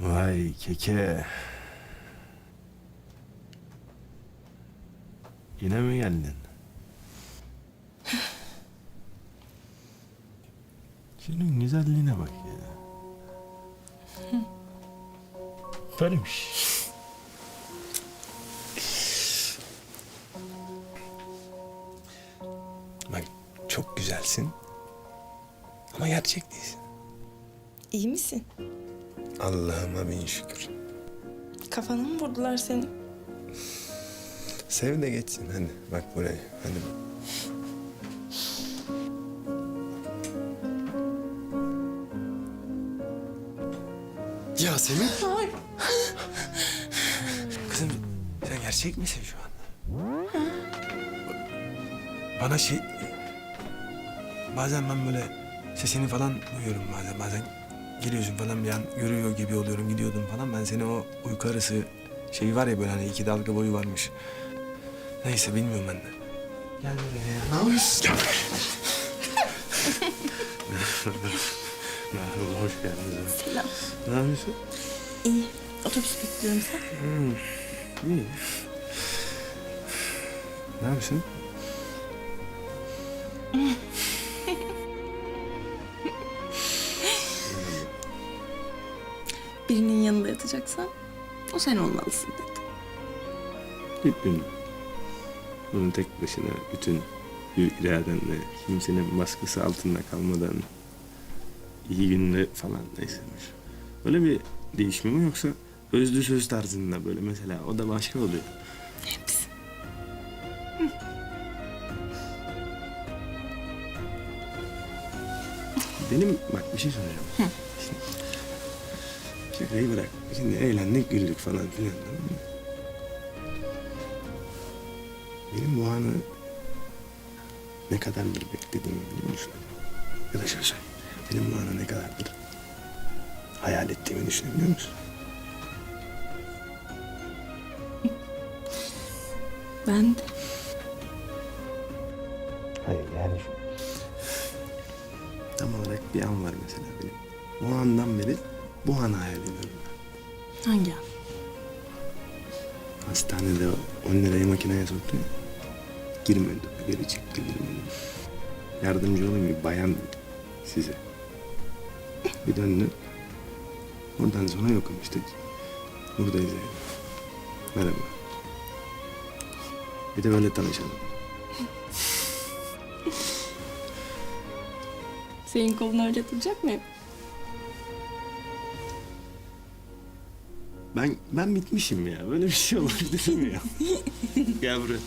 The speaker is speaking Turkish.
Vay keke. Yine mi geldin? Senin güzelliğine bak ya. Böylemiş. Bak çok güzelsin. Ama gerçek değilsin. İyi misin? Allah'ıma bin şükür. Kafana mı vurdular seni? Sev de geçsin hadi. Bak buraya hadi. Yasemin. Hayır. Kızım sen gerçek misin şu an? Bana şey... Bazen ben böyle sesini falan duyuyorum bazen. Bazen geliyorsun falan bir an görüyor gibi oluyorum gidiyordum falan. Ben seni o uyku arası şeyi var ya böyle hani iki dalga boyu varmış. Neyse bilmiyorum ben de. Gel buraya ya. Ne yapıyorsun? Merhaba, hoş geldiniz. Selam. Ne yapıyorsun? İyi. Otobüs bekliyorum sen. İyi. Ne yapıyorsun? Birinin yanında yatacaksan o sen olmalısın dedi. Bir gün bunu tek başına bütün bir iradenle kimsenin baskısı altında kalmadan iyi günde falan neysemiş. Böyle bir değişme mi yoksa özlü söz tarzında böyle mesela o da başka oluyor. Hepsi. Benim bak bir şey soracağım. Şakayı bırak. Şimdi eğlendik güldük falan filan. Tamam mı? Benim bu anı ne kadardır beklediğimi biliyor musun? Ya da şöyle söyleyeyim. Benim bu anı ne kadardır hayal ettiğimi düşünebiliyor musun? Ben de. Hayır yani şu... Tam olarak bir an var mesela benim. O andan beri bu anı hayal ediyorum ben. Hangi an? Hastanede o 10 lirayı makineye soktu ya. Girmedi. Geri çıktı girmedi. Yardımcı olayım bir bayan size. Bir döndü. Oradan sonra yokum işte. Buradayız yani. Merhaba. Bir de böyle tanışalım. Senin kolun öyle duracak mı? hep? Ben ben bitmişim ya. Böyle bir şey olabilir mi ya? Gel buraya.